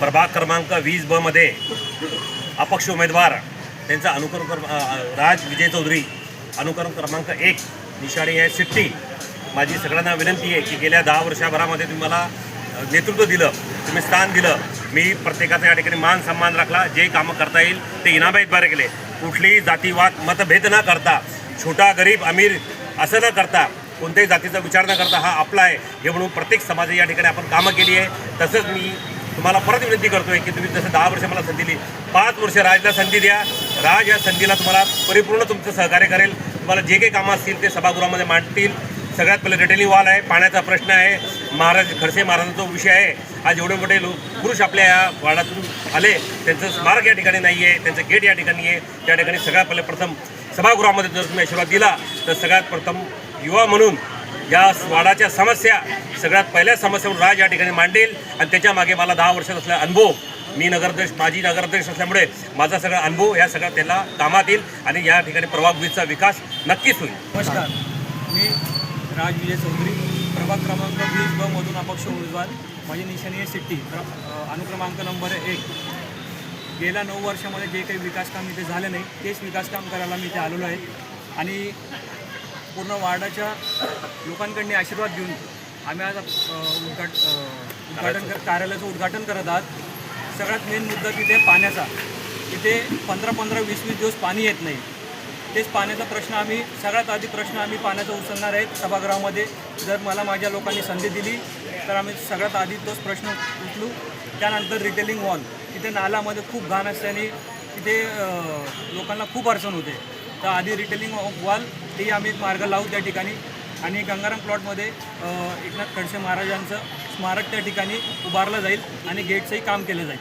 प्रभाग क्रमांक वीस ब मध्ये अपक्ष उमेदवार त्यांचा अनुक्रम क्रम राज विजय चौधरी अनुक्रम क्रमांक एक निशाणी आहे सिट्टी माझी सगळ्यांना विनंती आहे की गेल्या दहा वर्षाभरामध्ये तुम्ही मला नेतृत्व दिलं तुम्ही स्थान दिलं. मी प्रत्येकाचा या ठिकाणी मान सन्मान राखला. जे कामं करता येईल ते इनामाईद्वारे केले. कुठलीही जातीवाद मतभेद न करता छोटा गरीब अमीर असं न करता कोणत्याही जातीचा विचार न करता हा आपला आहे. हे म्हणून प्रत्येक समाज या ठिकाणी आपण कामं केली आहे. तसंच मी तुम्हाला परत विनंती करतोय की तुम्ही जसं दहा वर्ष मला संधी दिली पाच वर्ष राजला संधी द्या. राज या संधीला तुम्हाला परिपूर्ण तुमचं सहकार्य करेल. तुम्हाला जे काही कामं असतील ते सभागृहामध्ये मांडतील. सगळ्यात पहिले रिटेलिंग वॉल आहे पाण्याचा प्रश्न आहे. महाराज खडसे महाराजांचा विषय आहे. आज एवढे मोठे लोक पुरुष आपल्या या वाड्यातून आले. त्यांचं स्मारक या ठिकाणी नाही आहे त्यांचं गेट या ठिकाणी आहे त्या ठिकाणी सगळ्यात पहिले प्रथम सभागृहामध्ये जर तुम्ही आशीर्वाद दिला तर सगळ्यात प्रथम युवा म्हणून या वाडाच्या समस्या सगळ्यात पहिल्या समस्यावर राज या ठिकाणी मांडेल. आणि त्याच्यामागे मला दहा वर्षात असलेला अनुभव मी नगराध्यक्ष माजी नगराध्यक्ष असल्यामुळे माझा सगळा अनुभव या सगळ्या त्याला कामात येईल आणि या ठिकाणी प्रभाग विकास नक्कीच होईल. नमस्कार. मी राज विजय चौधरी. प्रभाग क्रमांक वीस ब मधून अपक्ष उमेदवार. माझी निशाणी आहे सिट्टी प्र अनुक्रमांक नंबर एक. गेल्या नऊ वर्षामध्ये जे काही विकास काम इथे झाले नाही तेच विकास काम करायला मी इथे आलेलो आहे. आणि पूर्ण वार्डाच्या लोकांकडनी आशीर्वाद घेऊन आम्ही आज उद्घाट उद्घाटन कर कार्यालयाचं उद्घाटन करत आहात. सगळ्यात मेन मुद्दा तिथे पाण्याचा. तिथे पंधरा पंधरा वीस वीस दिवस पाणी येत नाही. तेच पाण्याचा प्रश्न आम्ही सगळ्यात आधी प्रश्न आम्ही पाण्याचा उचलणार आहेत. सभागृहामध्ये जर मला माझ्या लोकांनी संधी दिली तर आम्ही सगळ्यात आधी तोच प्रश्न उचलू त्यानंतर रिटेलिंग वॉल तिथे नालामध्ये खूप घाण असल्याने तिथे लोकांना खूप अडचण होते. तर आधी रिटेलिंग वॉल तेही आम्ही एक मार्ग लावू त्या ठिकाणी. आणि गंगाराम प्लॉटमध्ये एकनाथ खडसे महाराजांचं स्मारक त्या ठिकाणी उभारलं जाईल आणि गेटचंही काम केलं जाईल.